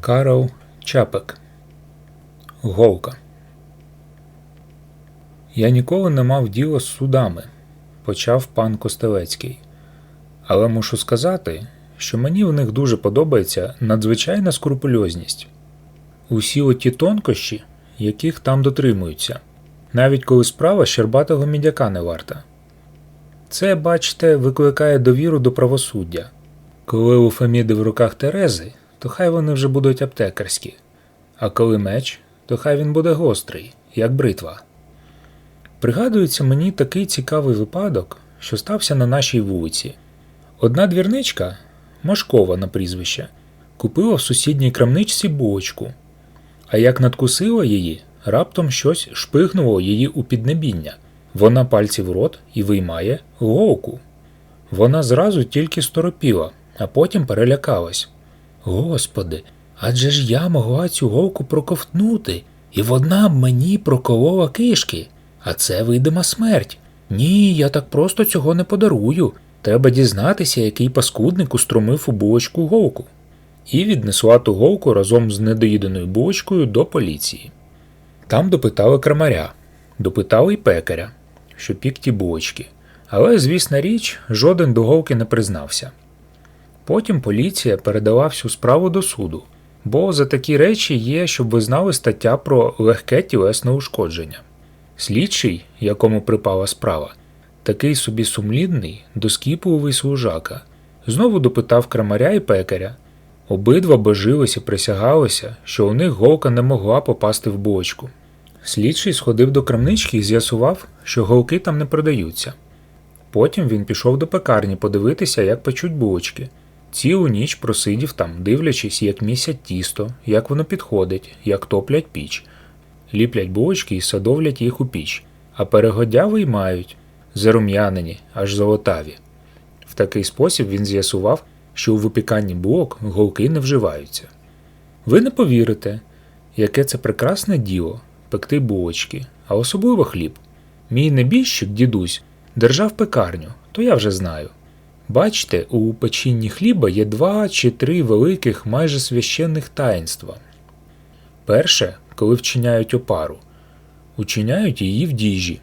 Карл Чапек. Голка. Я ніколи не мав діла з судами, почав пан Костелецький. Але мушу сказати, що мені в них дуже подобається надзвичайна скрупульозність. Усі оті тонкощі, яких там дотримуються, навіть коли справа щербатого мідяка не варта. Це, бачите, викликає довіру до правосуддя. Коли у Феміди в руках Терези, то хай вони вже будуть аптекарські, а коли меч, то хай він буде гострий, як бритва. Пригадується мені такий цікавий випадок, що стався на нашій вулиці. Одна двірничка, Машкова на прізвище, купила в сусідній крамничці булочку, а як надкусила її, раптом щось шпигнуло її у піднебіння. Вона пальці в рот і виймає голку. Вона зразу тільки сторопіла, а потім перелякалась. Господи, адже ж я могла цю голку проковтнути, і вона б мені проколола кишки. А це видима смерть. Ні, я так просто цього не подарую. Треба дізнатися, який паскудник устромив у булочку голку. І віднесла ту голку разом з недоїденою булочкою до поліції. Там допитали крамаря, допитали й пекаря, що пік ті булочки. Але, звісна річ, жоден до голки не признався. Потім поліція передала всю справу до суду, бо за такі речі є, щоб ви знали стаття про легке тілесне ушкодження. Слідчий, якому припала справа, такий собі сумлінний, доскіпливий служака, знову допитав крамаря і пекаря. Обидва божилися, присягалися, що у них голка не могла попасти в бочку. Слідчий сходив до крамнички і з'ясував, що голки там не продаються. Потім він пішов до пекарні подивитися, як печуть булочки. Цілу ніч просидів там, дивлячись, як місять тісто, як воно підходить, як топлять піч, ліплять булочки і садовлять їх у піч, а перегоддя виймають, зарум'янені, аж золотаві. В такий спосіб він з'ясував, що у випіканні булок голки не вживаються. Ви не повірите, яке це прекрасне діло пекти булочки, а особливо хліб. Мій небіжчик, дідусь, держав пекарню, то я вже знаю. Бачите, у печінні хліба є два чи три великих майже священних таїнства. Перше, коли вчиняють опару, учиняють її в діжі,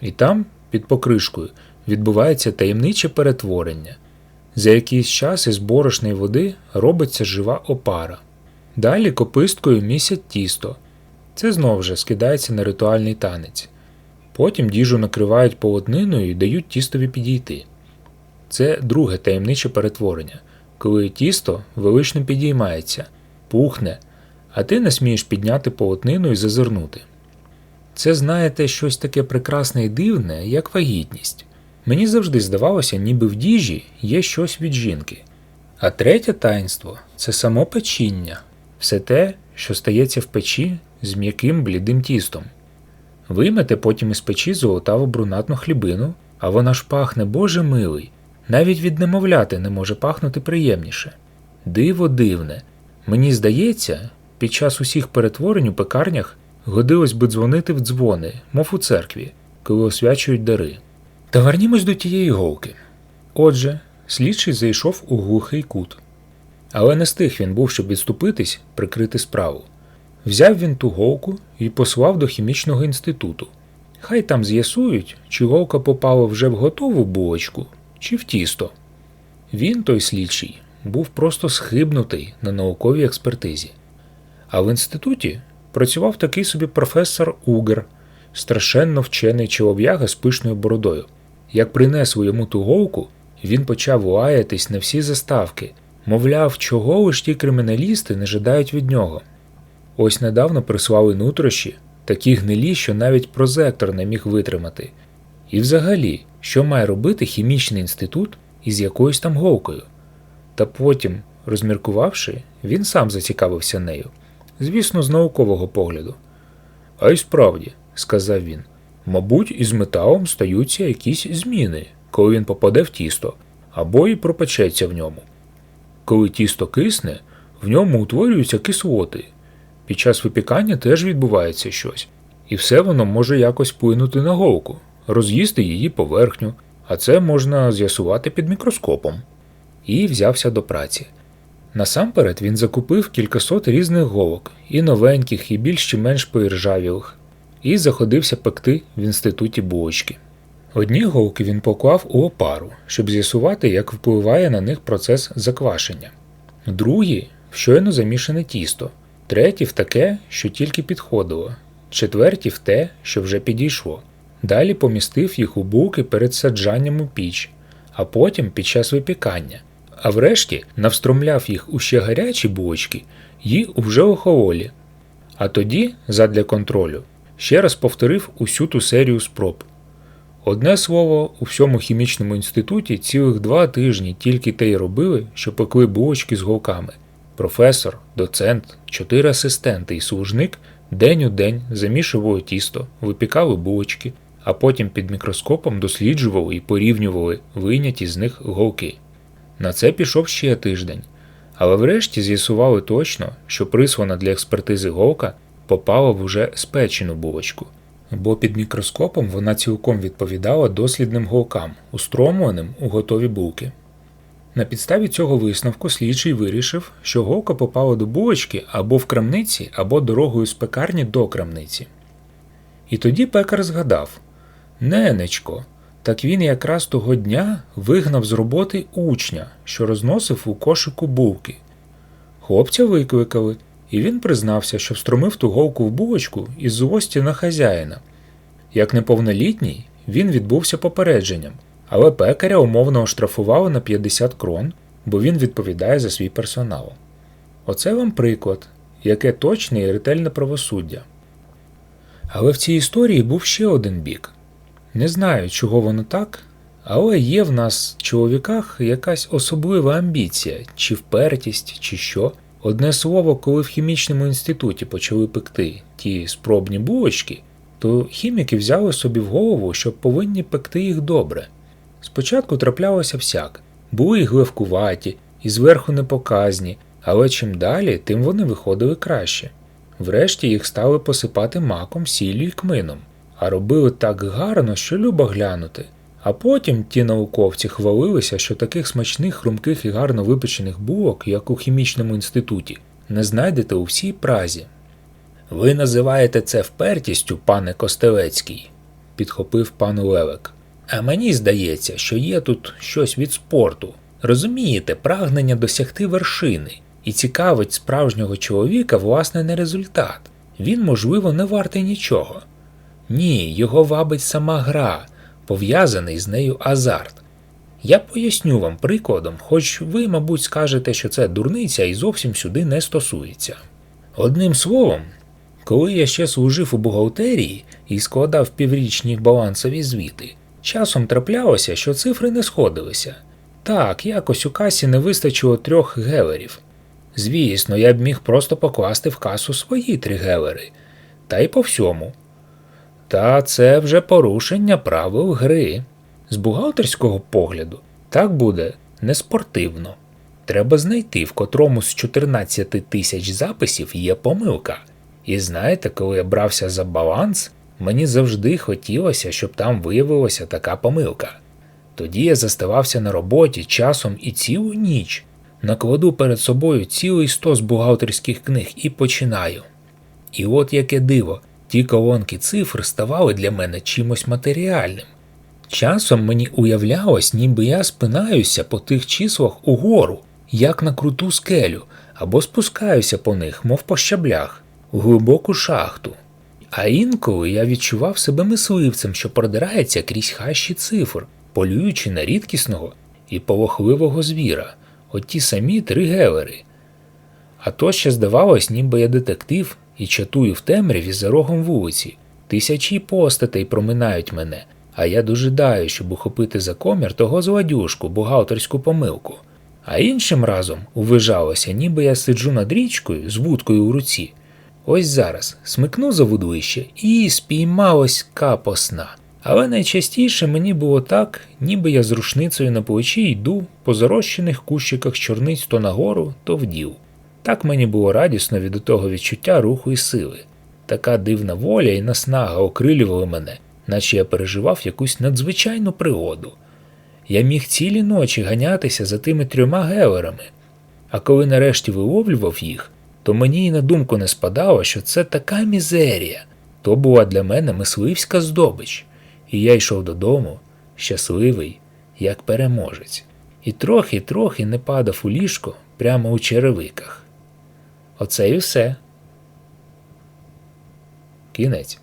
і там, під покришкою, відбувається таємниче перетворення. За якийсь час із борошної води робиться жива опара. Далі кописткою місять тісто. Це знову ж скидається на ритуальний танець. Потім діжу накривають полотниною і дають тістові підійти. Це друге таємниче перетворення, коли тісто велично підіймається, пухне, а ти не смієш підняти полотнину і зазирнути. Це, знаєте, щось таке прекрасне і дивне, як вагітність. Мені завжди здавалося, ніби в діжі є щось від жінки. А третє таїнство це само печіння, все те, що стається в печі з м'яким блідим тістом. Виймете потім із печі золотаву брунатну хлібину, а вона ж пахне Боже милий, навіть від немовляти не може пахнути приємніше. Диво дивне. Мені здається, під час усіх перетворень у пекарнях годилось би дзвонити в дзвони, мов у церкві, коли освячують дари. Та вернімось до тієї голки. Отже, слідчий зайшов у глухий кут. Але не стих він був, щоб відступитись, прикрити справу. Взяв він ту голку і послав до хімічного інституту. Хай там з'ясують, чи голка попала вже в готову булочку, чи в тісто. Він, той слідчий, був просто схибнутий на науковій експертизі. А в інституті працював такий собі професор Угер, страшенно вчений чолов'яга з пишною бородою. Як принесли йому ту голку, він почав лаятись на всі заставки, мовляв, чого лиш ті криміналісти не жадають від нього. Ось недавно прислали нутрощі, такі гнилі, що навіть прозектор не міг витримати. І взагалі, що має робити хімічний інститут із якоюсь там голкою? Та потім, розміркувавши, він сам зацікавився нею, звісно, з наукового погляду. А й справді, сказав він, мабуть, із металом стаються якісь зміни, коли він попаде в тісто, або і пропечеться в ньому. Коли тісто кисне, в ньому утворюються кислоти. Під час випікання теж відбувається щось, і все воно може якось вплинути на голку, роз'їсти її поверхню, а це можна з'ясувати під мікроскопом. І взявся до праці. Насамперед він закупив кількасот різних голок, і новеньких, і більш чи менш поіржавілих, і заходився пекти в інституті булочки. Одні голки він поклав у опару, щоб з'ясувати, як впливає на них процес заквашення, другі в щойно замішане тісто, треті в таке, що тільки підходило, четверті в те, що вже підійшло. Далі помістив їх у булки перед саджанням у піч, а потім під час випікання, а врешті навстромляв їх у ще гарячі булочки і у вже охололі. А тоді, задля контролю, ще раз повторив усю ту серію спроб. Одне слово, у всьому хімічному інституті цілих два тижні тільки те й робили, що пекли булочки з голками. Професор, доцент, чотири асистенти і служник день у день замішували тісто, випікали булочки, а потім під мікроскопом досліджували і порівнювали вийняті з них голки. На це пішов ще тиждень, але врешті з'ясували точно, що прислана для експертизи голка попала в уже спечену булочку, бо під мікроскопом вона цілком відповідала дослідним голкам, устромленим у готові булки. На підставі цього висновку слідчий вирішив, що голка попала до булочки або в крамниці, або дорогою з пекарні до крамниці. І тоді пекар згадав Ненечко, так він якраз того дня вигнав з роботи учня, що розносив у кошику булки. Хлопця викликали, і він признався, що встромив ту голку в булочку із злості на хазяїна. Як неповнолітній, він відбувся попередженням, але пекаря умовно оштрафували на 50 крон, бо він відповідає за свій персонал. Оце вам приклад, яке точне і ретельне правосуддя. Але в цій історії був ще один бік. Не знаю, чого воно так, але є в нас, чоловіках, якась особлива амбіція, чи впертість, чи що. Одне слово, коли в хімічному інституті почали пекти ті спробні булочки, то хіміки взяли собі в голову, що повинні пекти їх добре. Спочатку траплялося всяк, були і глевкуваті, і зверху непоказні, але чим далі, тим вони виходили краще. Врешті їх стали посипати маком, сіллю і кмином, а робили так гарно, що любо глянути. А потім ті науковці хвалилися, що таких смачних, хрумких і гарно випечених булок, як у хімічному інституті, не знайдете у всій празі. Ви називаєте це впертістю, пане Костелецький, підхопив пан Левик. А мені здається, що є тут щось від спорту. Розумієте, прагнення досягти вершини, і цікавить справжнього чоловіка, власне, не результат. Він, можливо, не вартий нічого. Ні, його вабить сама гра, пов'язаний з нею азарт. Я поясню вам прикладом, хоч ви, мабуть, скажете, що це дурниця і зовсім сюди не стосується. Одним словом, коли я ще служив у бухгалтерії і складав піврічні балансові звіти, часом траплялося, що цифри не сходилися. Так, якось у касі не вистачило трьох геверів. Звісно, я б міг просто покласти в касу свої три гевери, та й по всьому. Та це вже порушення правил гри. З бухгалтерського погляду так буде неспортивно. Треба знайти, в котрому з 14 тисяч записів є помилка. І знаєте, коли я брався за баланс, мені завжди хотілося, щоб там виявилася така помилка. Тоді я заставався на роботі часом і цілу ніч, накладу перед собою цілий стос бухгалтерських книг і починаю. І от яке диво, ті колонки цифр ставали для мене чимось матеріальним. Часом мені уявлялось, ніби я спинаюся по тих числах угору, як на круту скелю, або спускаюся по них, мов по щаблях, у глибоку шахту. А інколи я відчував себе мисливцем, що продирається крізь хащі цифр, полюючи на рідкісного і полохливого звіра, от ті самі три гелери. А то ще здавалось, ніби я детектив і чатую в темряві за рогом вулиці. Тисячі постатей проминають мене, а я дожидаю, щоб ухопити за комір того зладюшку, бухгалтерську помилку. А іншим разом увижалося, ніби я сиджу над річкою з вудкою у руці. Ось зараз смикну за вудлище і спіймалось капосна. Але найчастіше мені було так, ніби я з рушницею на плечі йду по зарощених кущиках чорниць то нагору, то вділ. Так мені було радісно від того відчуття руху і сили. Така дивна воля і наснага окрилювали мене, наче я переживав якусь надзвичайну пригоду. Я міг цілі ночі ганятися за тими трьома геверами. А коли нарешті виловлював їх, то мені й на думку не спадало, що це така мізерія. То була для мене мисливська здобич, і я йшов додому, щасливий, як переможець, і трохи-трохи не падав у ліжко прямо у черевиках. Оце і все. Кінець.